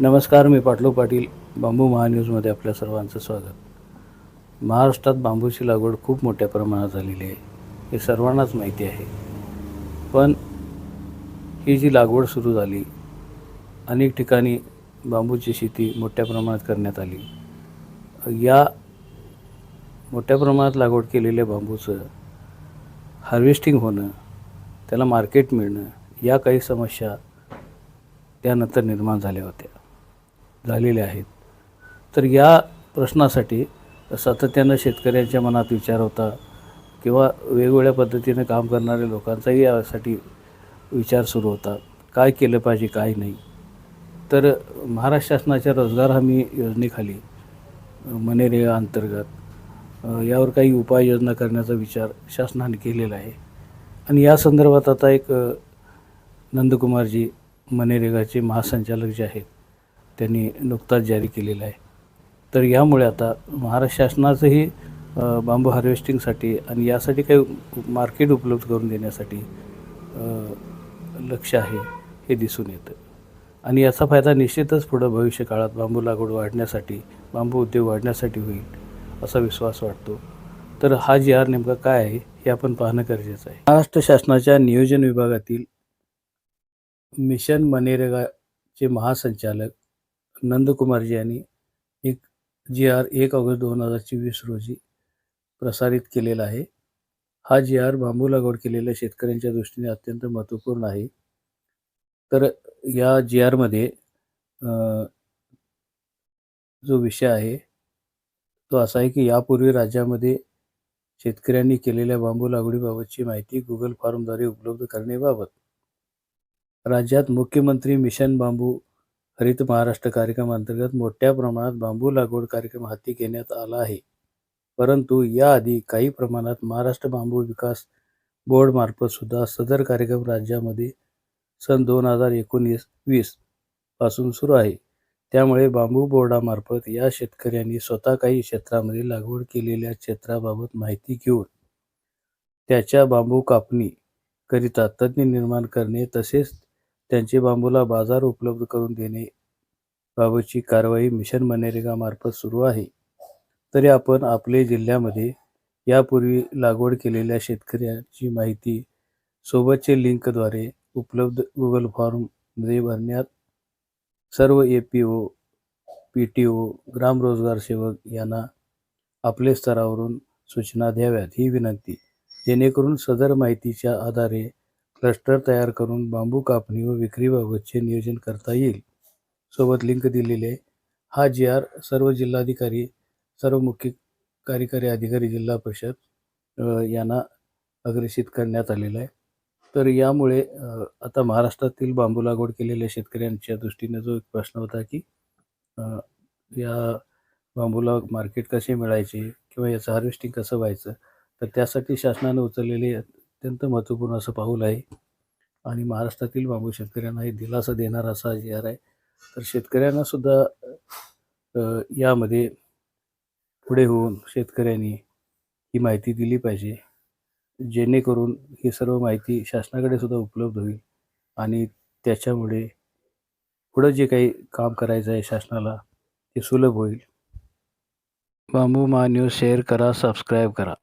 नमस्कार मी पाटलो पाटील बांबू महान्यूजमध्ये आपल्या सर्वांचं स्वागत. महाराष्ट्रात बांबूची लागवड खूप मोठ्या प्रमाणात झालेली आहे हे सर्वांनाच माहिती आहे. पण ही जी लागवड सुरू झाली अनेक ठिकाणी बांबूची शेती मोठ्या प्रमाणात करण्यात आली. या मोठ्या प्रमाणात लागवड केलेल्या बांबूचं हार्वेस्टिंग होणं त्याला मार्केट मिळणं या काही समस्या त्यानंतर निर्माण झाल्या होत्या. झालेले आहेत. तर या प्रश्नासाठी सातत्यानं शेतकऱ्यांच्या मनात विचार होता किंवा वेगवेगळ्या पद्धतीनं काम करणाऱ्या लोकांचाही यासाठी विचार सुरू होता. काय केलं पाहिजे काय नाही. तर महाराष्ट्र शासनाच्या रोजगार हमी योजनेखाली मनरेगा अंतर्गत यावर काही उपाययोजना करण्याचा विचार शासनाने केलेला आहे. आणि या संदर्भात आता एक नंदकुमारजी मनरेगाचे महासंचालक जे आहेत त्यांनी नुकताच जारी केलेला आहे. तर यामुळे आता महाराष्ट्र शासनाचंही बांबू हार्वेस्टिंगसाठी आणि यासाठी काही मार्केट उपलब्ध करून देण्यासाठी लक्ष आहे हे दिसून येतं. आणि याचा फायदा निश्चितच पुढं भविष्य काळात बांबू लागवड वाढण्यासाठी बांबू उद्योग वाढण्यासाठी होईल असा विश्वास वाटतो. तर हा जी आर नेमका काय आहे हे आपण पाहणं गरजेचं आहे. महाराष्ट्र शासनाच्या नियोजन विभागातील मिशन मनरेगाचे महासंचालक नंदकुमारजी यांनी एक जी आर एक ऑगस्ट दोन हजार चोवीस रोजी प्रसारित केलेला आहे. हा जी आर बांबू लागवड केलेल्या शेतकऱ्यांच्या दृष्टीने अत्यंत महत्त्वपूर्ण आहे. तर या जी आरमध्ये जो विषय आहे तो असा आहे की यापूर्वी राज्यामध्ये शेतकऱ्यांनी केलेल्या बांबू लागवडीबाबतची माहिती गुगल फॉर्मद्वारे उपलब्ध करण्याबाबत. राज्यात मुख्यमंत्री मिशन बांबू हरित महाराष्ट्र कार्यक्रमांतर्गत मोठ्या प्रमाणात बांबू लागवड कार्यक्रम हाती घेण्यात आला आहे. परंतु याआधी काही प्रमाणात महाराष्ट्र बांबू विकास बोर्डमार्फत सुद्धा सदर कार्यक्रम राज्यामध्ये सन दोन हजार एकोणीस वीसपासून सुरू आहे. त्यामुळे बांबू बोर्डामार्फत या शेतकऱ्यांनी स्वतः काही क्षेत्रामध्ये लागवड केलेल्या क्षेत्राबाबत माहिती घेऊन त्याच्या बांबू कापणी करिता तज्ज्ञ निर्माण करणे तसेच त्यांचे बांबूला बाजार उपलब्ध करून देणे बाबतची कारवाई मिशन मनरेगामार्फत सुरू आहे. तरी आपण आपले जिल्ह्यामध्ये यापूर्वी लागवड केलेल्या शेतकऱ्याची माहिती सोबतचे लिंकद्वारे उपलब्ध गुगल फॉर्ममध्ये भरण्यात सर्व A P O P T O ग्राम रोजगार सेवक यांना आपले स्तरावरून सूचना द्याव्यात ही विनंती. जेणेकरून सदर माहितीच्या आधारे क्लस्टर तयार करून बांबू कापणी व विक्रीबाबतचे नियोजन करता येईल. सोबत लिंक दिलेली आहे. हा जी आर सर्व जिल्हाधिकारी सर्व मुख्य कार्यकारी अधिकारी जिल्हा परिषद यांना अग्रेषित करण्यात आलेलं आहे. तर यामुळे आता महाराष्ट्रातील बांबू लागवड केलेल्या शेतकऱ्यांच्या दृष्टीने जो एक प्रश्न होता की या बांबूला मार्केट कसे मिळायचे किंवा याचं हार्वेस्टिंग कसं व्हायचं तर त्यासाठी शासनाने उचललेले अत्यंत महत्त्वपूर्ण असं पाऊल आहे. आणि महाराष्ट्रातील बांबू शेतकऱ्यांना हे दिलासा देणारा असा जी आर आहे. तर शेतकऱ्यांना सुद्धा यामध्ये पुढे होऊन शेतकऱ्यांनी ही माहिती दिली पाहिजे जेणेकरून ही सर्व माहिती शासनाकडे सुद्धा उपलब्ध होईल आणि त्याच्यामुळे पुढं जे काही काम करायचं आहे शासनाला ते सुलभ होईल. बांबू मा न्यूज शेअर करा सबस्क्राईब करा.